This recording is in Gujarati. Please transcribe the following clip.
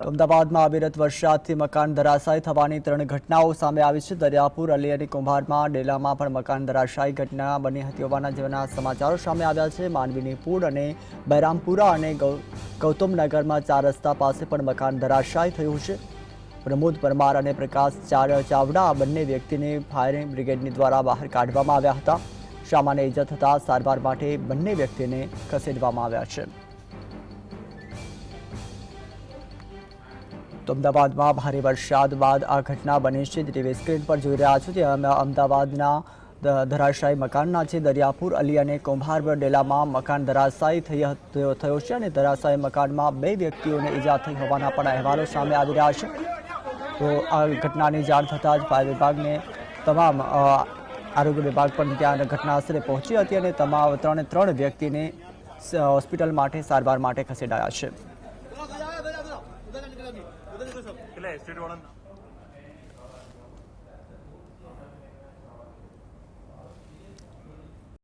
અમદાવાદમાં અવિરત વરસાદથી મકાન ધરાશાયી થવાની ત્રણ ઘટનાઓ સામે આવી છે. દરિયાપુર, અલી અને કુંભારમાં, ડેલામાં પણ મકાન ધરાશાયી ઘટના બની હતી. હોવાના જેવાના સમાચારો સામે આવ્યા છે. માનવીની પૂર અને બહેરામપુરા અને ગૌતમનગરમાં ચાર રસ્તા પાસે પણ મકાન ધરાશાયી થયું છે. પ્રમોદ પરમાર અને પ્રકાશ ચાવડા બંને વ્યક્તિને ફાયરિંગ બ્રિગેડની દ્વારા બહાર કાઢવામાં આવ્યા હતા. સામાન્ય ઇજા થતાં સારવાર માટે બંને વ્યક્તિને ખસેડવામાં આવ્યા છે. તો અમદાવાદમાં ભારે વરસાદ બાદ આ ઘટના બની છે. ટીવી સ્ક્રીન પર જોઈ રહ્યા છો તે અમદાવાદના ધરાશાયી મકાનના છે. દરિયાપુર, અલી અને કુંભાર ડેલામાં મકાન ધરાશાયી થઈ થયો છે અને ધરાશાયી મકાનમાં બે વ્યક્તિઓને ઈજા થઈ હોવાના પણ અહેવાલો સામે આવી રહ્યા છે. તો આ ઘટનાની જાણ થતાં જ ફાયર વિભાગને તમામ આરોગ્ય વિભાગ પણ ત્યાં ઘટનાસ્થળે પહોંચી હતી અને તમામ ત્રણે ત્રણ વ્યક્તિને હોસ્પિટલ માટે સારવાર માટે ખસેડાયા છે. उधर निकला अभी उधर निकला सब किला एस्टेट वाला